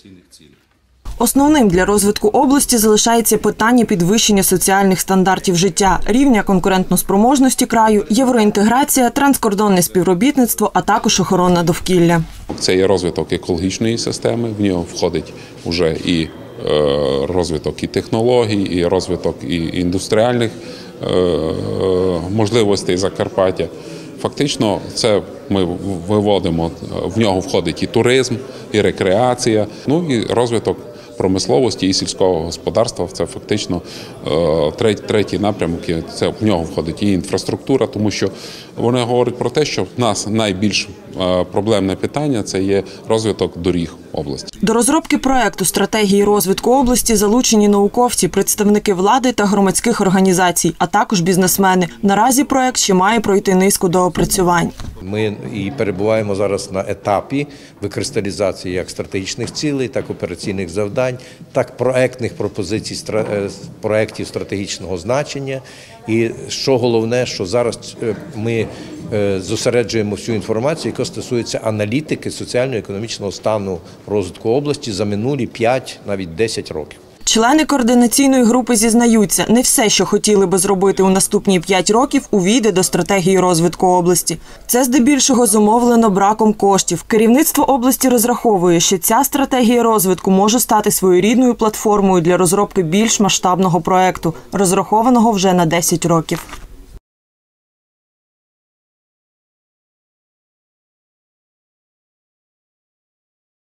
операційних цілей. Основним для розвитку області залишається питання підвищення соціальних стандартів життя, рівня конкурентноспроможності краю, євроінтеграція, транскордонне співробітництво, а також охорона довкілля. Це є розвиток екологічної системи. В нього входить вже і е, розвиток і технологій, і розвиток і індустріальних е, можливостей Закарпаття. Фактично, це ми виводимо в нього входить і туризм, і рекреація, ну і розвиток промисловості і сільського господарства. Це фактично е, третій, напрямок. Це в нього входить і інфраструктура, тому що вони говорять про те, що в нас найбільш е, проблемне питання це є розвиток доріг області. До розробки проекту стратегії розвитку області залучені науковці, представники влади та громадських організацій, а також бізнесмени. Наразі проект ще має пройти низку доопрацювань. Ми і перебуваємо зараз на етапі викристалізації як стратегічних цілей, так операційних завдань, так проектних пропозицій е, проектів стратегічного значення. І що головне, що зараз е, ми е, зосереджуємо всю інформацію, яка стосується аналітики соціально-економічного стану розвитку області за минулі 5, навіть 10 років. Члени координаційної групи зізнаються, не все, що хотіли би зробити у наступні п'ять років, увійде до стратегії розвитку області. Це здебільшого зумовлено браком коштів. Керівництво області розраховує, що ця стратегія розвитку може стати своєрідною платформою для розробки більш масштабного проекту, розрахованого вже на 10 років.